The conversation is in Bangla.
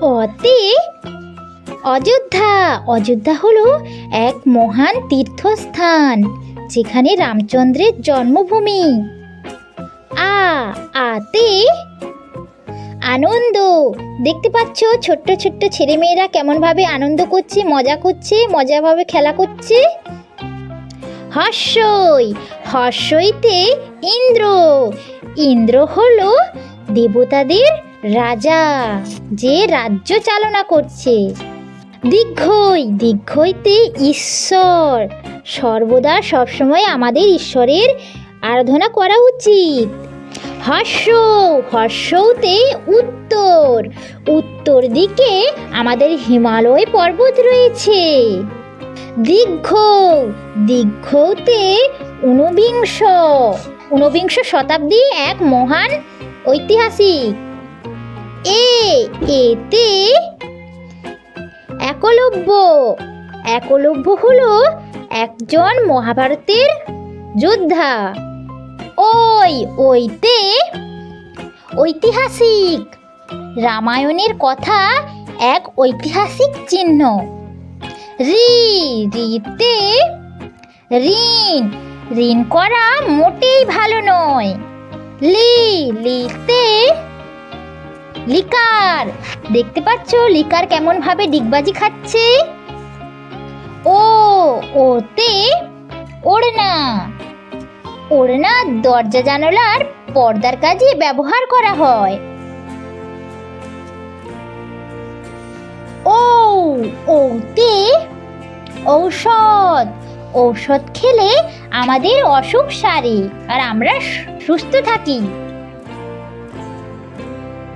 অতে অযোধ্যা। অযোধ্যা হলো এক মহান তীর্থস্থান, যেখানে রামচন্দ্রের জন্মভূমি। আ, আতে আনন্দ। দেখতে পাচ্ছ, ছোট্ট ছোট্ট ছেলেমেয়েরা কেমনভাবে আনন্দ করছে, মজা করছে, মজাভাবে খেলা করছে? হর্ষই, হর্ষইতে ইন্দ্র। ইন্দ্র হলো দেবতাদের রাজা, যে রাজ্য চালনা করছে দীর্ঘই দীর্ঘইতে ঈশ্বর। সর্বদা সবসময় আমাদের ঈশ্বরের আরাধনা করা উচিত। হর্ষ, হর্ষতে উত্তর। উত্তর দিকে আমাদের হিমালয় পর্বত রয়েছে। দীর্ঘ দীর্ঘতে ঊনবিংশ। ঊনবিংশ শতাব্দী এক মহান ঐতিহাসিক এতে একলব্য। একলব্য হলো একজন মহাভারতের যোদ্ধা। ওই ওইতে ঐতিহাসিক রামায়ণের কথা এক ঐতিহাসিক চিহ্ন। রি, রিতে ঋণ ঋণ করা মোটেই ভালো নয়। লি, লিতে লিকার, দেখতে পাচ্ছ লিকার কেমন ভাবে ডিগবাজি খাচ্ছে? ও, ওতে ওড়না। ওড়না দরজা জানালার পর্দার কাজে ব্যবহার করা হয়। ও, ওতে ঔষধ। ঔষধ খেলে আমাদের অসুখ সারে আর আমরা সুস্থ থাকি।